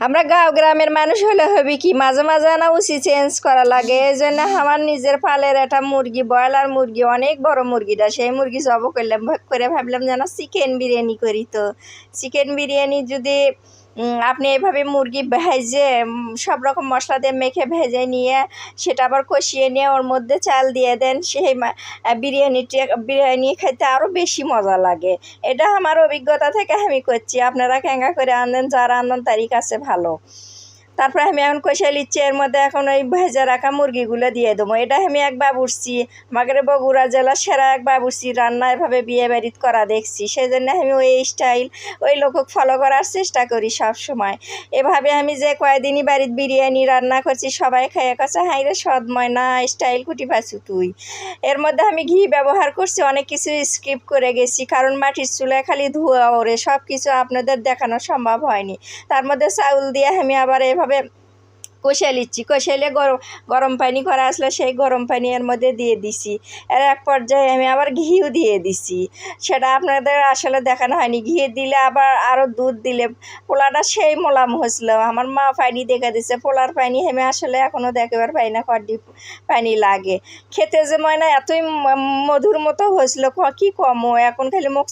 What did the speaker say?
আমরা গাঁও গ্রামের মানুষ হলে হবে কি? মাঝে মাঝে না উচি চেঞ্জ করা লাগে। এই জন্য আমার নিজের পালের একটা মুরগি, ব্রয়লার মুরগি, অনেক বড় মুরগিটা, সেই মুরগি জব করলাম করে ভাবলাম যেন চিকেন বিরিয়ানি করি তো। চিকেন বিরিয়ানি যদি আপনি এভাবে মুরগি ভেজে সব রকম মশলা দিয়ে মেখে ভেজে নিয়ে, সেটা আবার কষিয়ে নিয়ে ওর মধ্যে চাল দিয়ে দেন, সেই বিরিয়ানিটি বিরিয়ানি খেতে আরও বেশি মজা লাগে। এটা আমার অভিজ্ঞতা থেকে আমি করছি। আপনারা ক্যাঙ্গা করে আনেন যারা আনন্দ তারই কাছে ভালো। তারপরে আমি এখন কষে নিচ্ছি এর মধ্যে এখন ওই ভেজে রাখা মুরগিগুলো দিয়ে দেবো। এটা আমি একবার উঠছি আমাদের বগুড়া জেলার সেরা একবার উঠছি, রান্না এভাবে বিয়ে বাড়িত করা দেখছি। সেই জন্য আমি ওই স্টাইল ওই লোকক ফলো করার চেষ্টা করি সব সময় এভাবে আমি যে কয়দিনই বাড়ির বিরিয়ানি রান্না করছি, সবাই খাইয়ে কাছে হাই রে সদময়, না স্টাইল কুটি পাচ্ছু তুই? এর মধ্যে আমি ঘি ব্যবহার করছি, অনেক কিছু স্কিপ করে গেছি, কারণ মাটির চুলায় খালি ধোয়া ওরে সব কিছু আপনাদের দেখানো সম্ভব হয়নি। তার মধ্যে চাউল দিয়ে আমি আবার এভাবে কষে নিচ্ছি। কষাইলে গরম গরম পানি করা আসলে সেই গরম পানি এর মধ্যে দিয়ে দিছি। এর এক পর্যায়ে আমি আবার ঘিও দিয়ে দিছি। সেটা আপনাদের আসলে দেখানো হয়নি। ঘি দিলে আবার আরও দুধ দিলে পোলাটা সেই মোলাম হয়েছিল। আমার মা পানি দেখে দিছে। পোলার পানি আমি আসলে এখনও দেখবার পাই না কড্ডি পানি লাগে। খেতে যে ময়না এতই মধুর মতো হয়েছিল। কি কমও এখন খালি মুখ